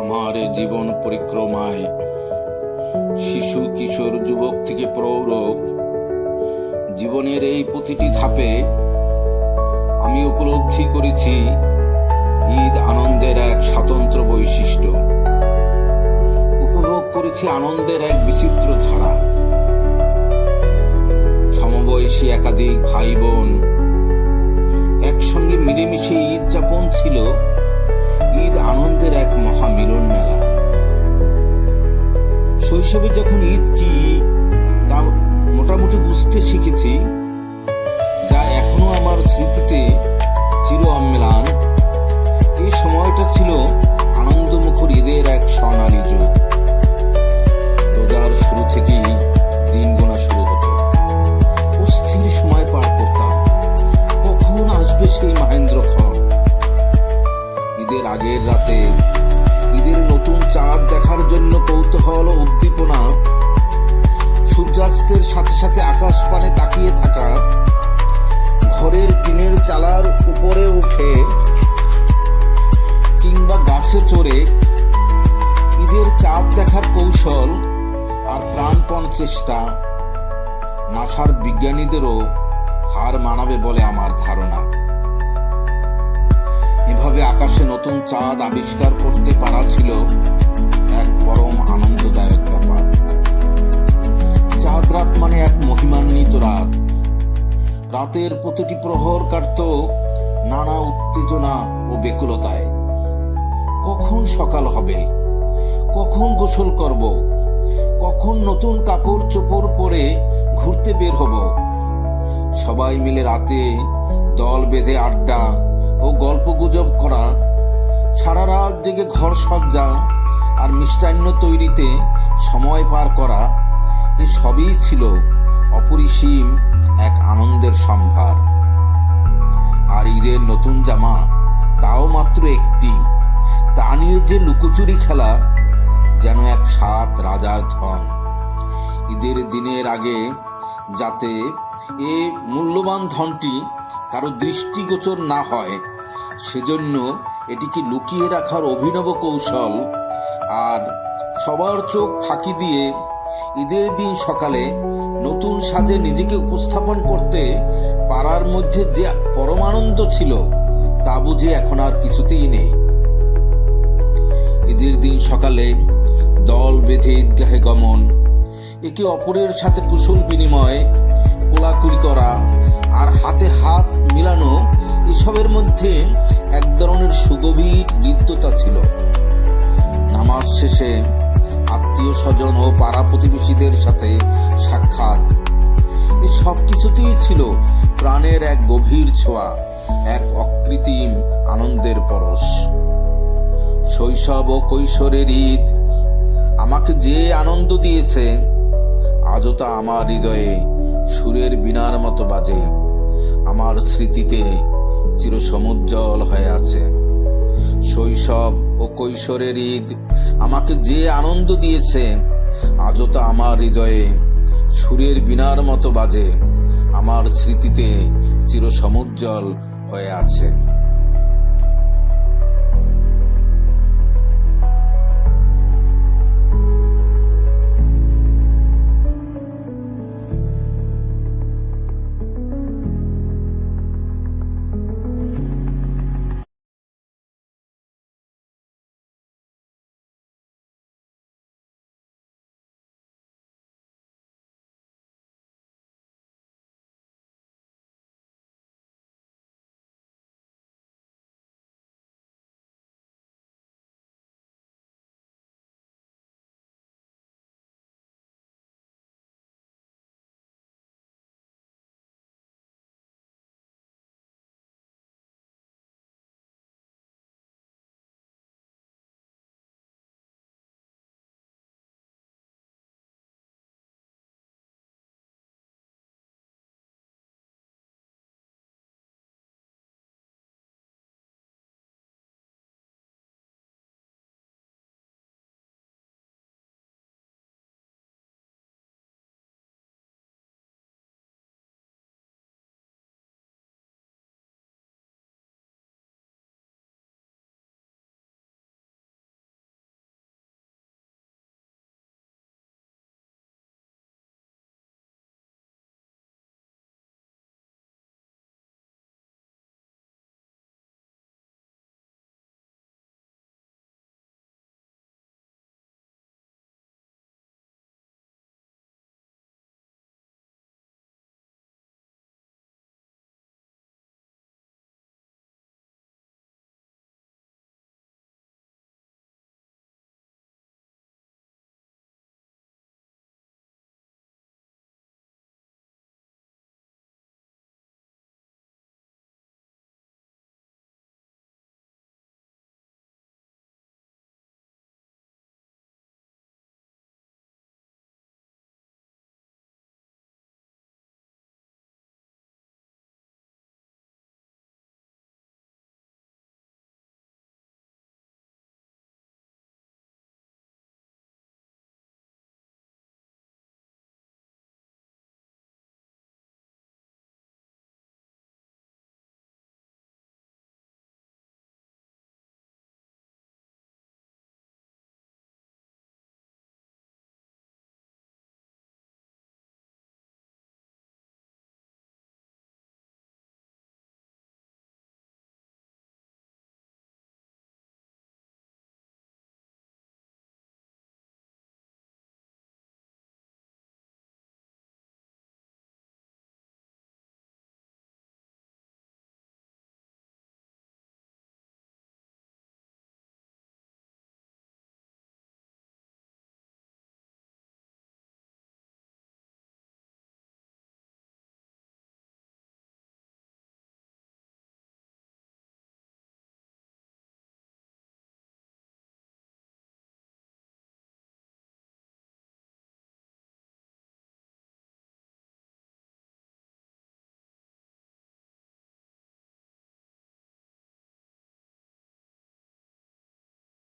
আমার জীবন পরিক্রমায় শিশু, কিশোর, যুবক থেকে প্রৌঢ় জীবনের এই প্রতিটি ধাপে আমি উপলব্ধি করেছি ঈদ আনন্দের এক স্বতন্ত্র বৈশিষ্ট্য। উপভোগ করেছি আনন্দের এক বিচিত্র ধারা। সমবয়সী একাধিক ভাই বোন একসঙ্গে মিলেমিশে ঈদ যাপন ছিল। ঈদ আনন্দের এক মহামিলন মেলা। শৈশবে যখন ঈদ কি তা মোটামুটি বুঝতে শিখেছি। সূর্যাস্তের সাথে সাথে আকাশ পানে তাকিয়ে থাকা ঘরের টিনের চালার উপরে উঠে কিংবা গাছে চড়ে ঈদের চাঁদ দেখার কৌশল আর প্রাণপণ চেষ্টা নাসার বিজ্ঞানীদেরও হার মানাবে বলে আমার ধারণা। এভাবে আকাশে নতুন চাঁদ আবিষ্কার করতে পারা ছিল এক পরম আনন্দদায়ক রাতের প্রতিটি প্রহর কাটত নানা উত্তেজনা ও বেকুলতায়। কখন সকাল হবে? কখন গোসল করব? কখন নতুন কাপড় চোপড় পরে ঘুরতে বের হব? সবাই মিলে রাতে দল বেঁধে আড্ডা ও গল্প গুজব করা, সারা রাত জেগে ঘর সজ্জা আর মিষ্টান্ন তৈরিতে সময় পার করা, এ সবই ছিল অপরিসীম এক আনন্দের সম্ভার। আর ঈদের নতুন জামা, তাও মাত্র একটি। তা নিয়ে যে লুকোচুরি খেলা, যেন এক সাত রাজার ধন। ঈদের দিনের আগে, যাতে এ মূল্যবান ধনটি কারও দৃষ্টিগোচর না হয়, সেজন্য এটিকে লুকিয়ে রাখার অভিনব কৌশল আর সবার চোখ ফাঁকি দিয়ে ঈদের দিন সকালে নতুন সাজে নিজেকে উপস্থাপন করতে পারার মধ্যে যে পরমানন্দ ছিল, তা বুঝে এখন আর কিছুতেই নেই। ঈদের দিন সকালে দল বেঁধে ঈদগাহে গমন, একে অপরের সাথে কুশল বিনিময়, কোলাকুলি করা আর হাতে হাত মিলানো, এসবের মধ্যে এক ধরনের সুগভীর বিদ্যতা ছিল। নামাজ শেষে আত্মীয় স্বজন ও পাড়া প্রতিবেশীদের সাথে সাক্ষাৎ। সব কিছুতেই ছিল প্রাণের এক গভীর ছোঁয়া, এক অকৃত্রিম আনন্দের পরশ। শৈশব ও কৈশোরের ঈদ আমাকে যে আনন্দ দিয়েছে, আজও তা আমার হৃদয়ে সুরের বিনার মতো বাজে। আমার স্মৃতিতে চিরসমুজ্জ্বল হয়ে আছে। শৈশব ও কৈশোরের ঈদ আমাকে যে আনন্দ দিয়েছে, আজও তা আমার হৃদয়ে সুরের বিনার মতো বাজে। আমার স্মৃতিতে চিরসমুজ্জ্বল হয়ে আছে।